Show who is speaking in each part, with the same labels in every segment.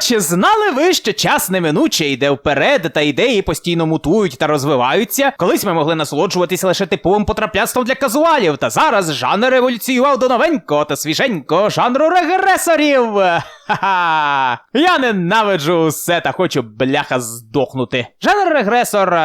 Speaker 1: Чи знали ви, що час неминуче йде вперед, та ідеї постійно мутують та розвиваються? Колись ми могли насолоджуватися лише типовим потраплястом для казуалів, та зараз жанр еволюціював до новенького та свіженького жанру регресорів. Ха-ха! Я ненавиджу усе та хочу бляха здохнути. Жанр регресор.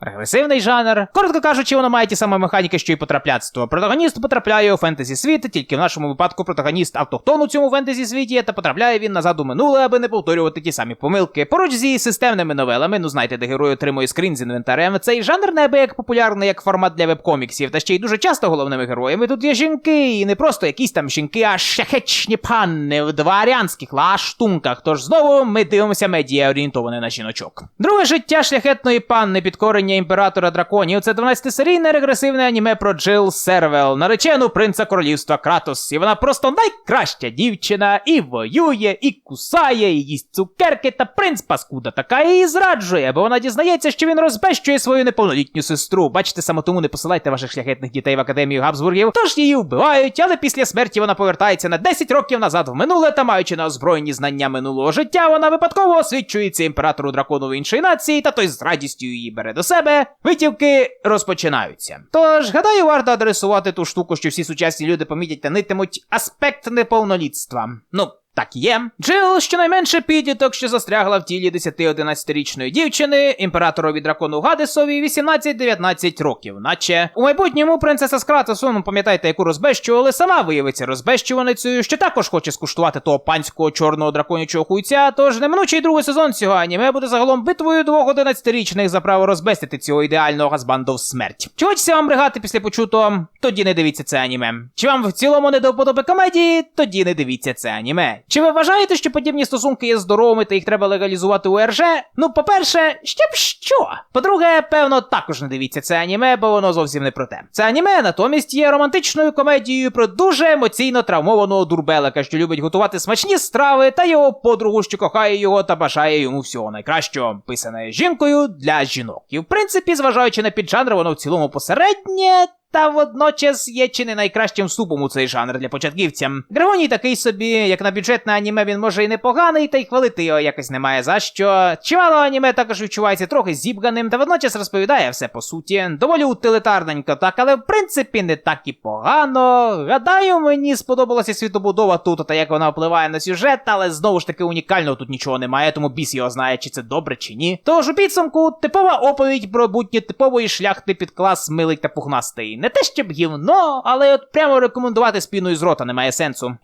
Speaker 1: Регресивний жанр. Коротко кажучи, воно має ті самі механіки, що і потрапляцтво. Протагоніст потрапляє у фентезі світ, тільки в нашому випадку протагоніст автохтон у цьому фентезі світі, та потрапляє він назад у минуле, аби не повторювати ті самі помилки. Поруч зі системними новелами, ну знаєте, де герой отримує скрін з інвентарем. Цей жанр неабияк популярний як формат для вебкоміксів, та ще й дуже часто головними героями тут є жінки, і не просто якісь там жінки, а шахечні панни в дворянських лаштунках. Тож знову ми дивимося медіа орієнтоване на жіночок. Друге життя шляхетної панни підкорення імператора драконів. Це 12-серійне регресивне аніме про Джил Сервел, наречену принца королівства Кратос. І вона просто найкраща дівчина, і воює, і кусає, і їсть цукерки, та принц паскуда така її зраджує, бо вона дізнається, що він розбещує свою неповнолітню сестру. Бачите, саме тому не посилайте ваших шляхетних дітей в академію Габсбургів. Тож її вбивають, але після смерті вона повертається на 10 років назад в минуле та маючи на озброєнні знання минулого життя, вона випадково освічується імператору дракону іншої нації, та той з радістю її бере до себе. Витівки розпочинаються. Тож, гадаю, варто адресувати ту штуку, що всі сучасні люди помітять та нитимуть аспект неповнолітства. Ну. Так є. Джил щонайменше підліток, що застрягла в тілі 10-11-річної дівчини, імператорові дракону Гадесові 18-19 років, наче у майбутньому принцеса з Кратосу, ну пам'ятаєте, яку розбещували, сама виявиться розбещуваницею, що також хоче скуштувати того панського чорного драконячого хуйця. Тож неминучий другий сезон цього аніме буде загалом битвою двох 11-річних за право розбестити цього ідеального газбанду в смерть. Чи хочеться вам бригати після почутого? Тоді не дивіться це аніме. Чи вам в цілому не до вподоби комедії? Тоді не дивіться це аніме. Чи ви вважаєте, що подібні стосунки є здоровими та їх треба легалізувати у РЖ? Ну, по-перше, ще б що? По-друге, певно, також не дивіться це аніме, бо воно зовсім не про те. Це аніме натомість є романтичною комедією про дуже емоційно травмованого дурбелика, що любить готувати смачні страви, та його подругу, що кохає його та бажає йому всього найкращого, писане жінкою для жінок. І в принципі, зважаючи на піджанр, воно в цілому посереднє. Та водночас є чи не найкращим вступом у цей жанр для початківця. Драгоній такий собі, як на бюджетне аніме, він може і непоганий, та й хвалити його якось немає за що. Чимало аніме також відчувається трохи зібганим, та водночас розповідає все по суті. Доволі утилітарненько, так, але в принципі не так і погано. Гадаю, мені сподобалася світобудова тут, та як вона впливає на сюжет, але знову ж таки унікального тут нічого немає, тому біс його знає, чи це добре, чи ні. Тож у підсумку типова оповідь про будні типової шляхти під клас милий та пухнастий. Не те щоб гівно, але от прямо рекомендувати спіною з рота немає сенсу.